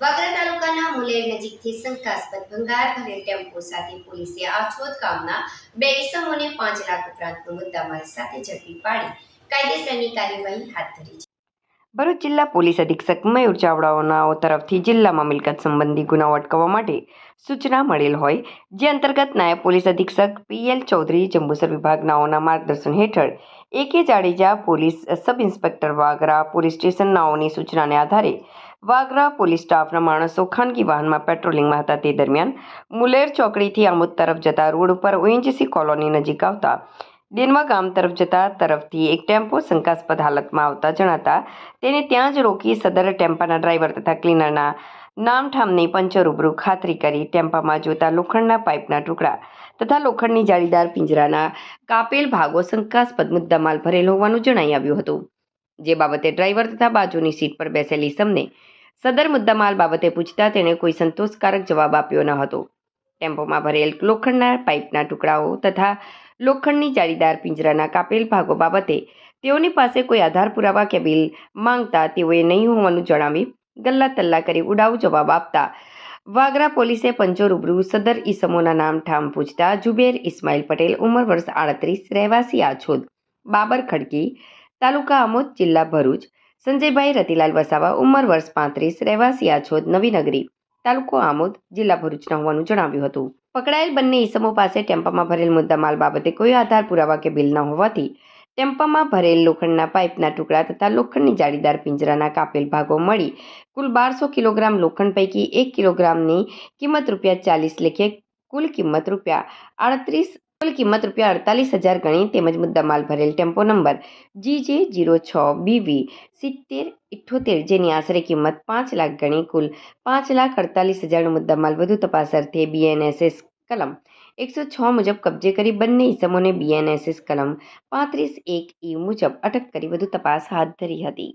વાગરા તાલુકાના મુલેર નજીકથી શંકાસ્પદ ભંગાર ભરેલ ટેમ્પો સાથે પોલીસે આછોદ ગામના બે ઇસમોને પાંચ લાખ ઉપરાંતનો મુદ્દામાલ સાથે ઝડપી પાડી કાયદેસરની કાર્યવાહી હાથ ધરી છે. ભરૂચ જિલ્લા પોલીસ અધિક્ષક મયુર ચાવડાઓના તરફથી જિલ્લામાં મિલકત સંબંધી ગુનાઓ અટકાવવા માટે સૂચના મળેલ હોય, જે અંતર્ગત નાયબ પોલીસ અધિક્ષક પીએલ ચૌધરી, જંબુસર વિભાગનાઓના માર્ગદર્શન હેઠળ A K Jadeja police sub inspector Vagra police station નાઓની સૂચનાને આધારે વાગરા પોલીસ સ્ટાફના માણસો ખાનગી વાહનમાં પેટ્રોલિંગમાં હતા. તે દરમિયાન મુલેર ચોકડીથી આમોદ તરફ જતા રોડ ઉપર ઓએનજીસી કોલોની નજીક આવતા દેનવા ગામ તરફ જતા તરફથી એક ટેમ્પો શંકાસ્પદ હાલતમાં આવતા જણાતા તેને ત્યાં જ રોકી સદર ટેમ્પાના ડ્રાઈવર તથા ક્લીનરના નામઠામની પંચર રૂબરૂ ખાતરી કરી ટેમ્પામાં જોતા લોખંડના પાઇપના ટુકડા તથા લોખંડની જાળીદાર પિંજરાના કાપેલ ભાગો શંકાસ્પદ મુદ્દામાલ ભરેલ હોવાનું જણાઈ આવ્યું હતું. જે બાબતે ડ્રાઈવર તથા બાજુની સીટ પર બેસેલી સમને સદર મુદ્દામાલ બાબતે પૂછતા તેણે કોઈ સંતોષકારક જવાબ આપ્યો ન હતો. ટેમ્પોમાં ભરેલ લોખંડના પાઇપના ટુકડાઓ તથા લોખંડની જાળીદાર પિંજરાના કાપેલ ભાગો બાબતે તેઓની પાસે કોઈ આધાર પુરાવા કે બિલ માંગતા તેઓએ નહીં હોવાનું જણાવી ગલ્લા તલ્લા કરી ઉડાવ જવાબ આપતા વાગરા પોલીસે પંચો રૂબરૂ સદર ઈસમોના નામ ઠામ પૂછતા જુબેર ઇસ્માઇલ પટેલ ઉંમર વર્ષ આડત્રીસ, રહેવાસી આછોદ, બાબર ખડકી તાલુકા આમોદ, જિલ્લા ભરૂચ. સંજયભાઈ રતિલાલ વસાવા, ઉંમર વર્ષ પાંત્રીસ, રહેવાસી આછોદ નવીનગરી તાલુકો આમોદ, જિલ્લા ભરૂચના હોવાનું જણાવ્યું હતું. પકડાયેલ બંને ઈસમો પાસે ટેમ્પામાં ભરેલ મુદ્દામાલ બાબતે કોઈ આધાર પુરાવા કે બિલ ન હોવાથી ટેમ્પામાં ભરેલ લોખંડના પાઇપના ટુકડા તથા લોખંડની જાળીદાર પિંજરાના કાપેલ ભાગો મળી કુલ બારસો કિલોગ્રામ લોખંડ પૈકી એક કિલોગ્રામની કિંમત રૂપિયા ચાલીસ લેખે કુલ કિંમત રૂપિયા આડત્રીસ કુલ કિંમત રૂપિયા અડતાલીસ હજાર ગણી તેમજ મુદ્દામાલ ભરેલ ટેમ્પો નંબર જી જે જીરો છ બીવી સિત્તેર ઇઠ્ઠોતેર જેની આશરે કિંમત પાંચ લાખ ગણી કુલ પાંચ લાખ અડતાલીસ હજારનો મુદ્દામાલ વધુ તપાસ અર્થે બીએનએસએસ કલમ. એકસો છ મુજબ કબજે કરી બંને ઇસમોને બીએનએસએસ કલમ પાંત્રીસ એક ઈ મુજબ અટક કરી વધુ તપાસ હાથ ધરી હતી.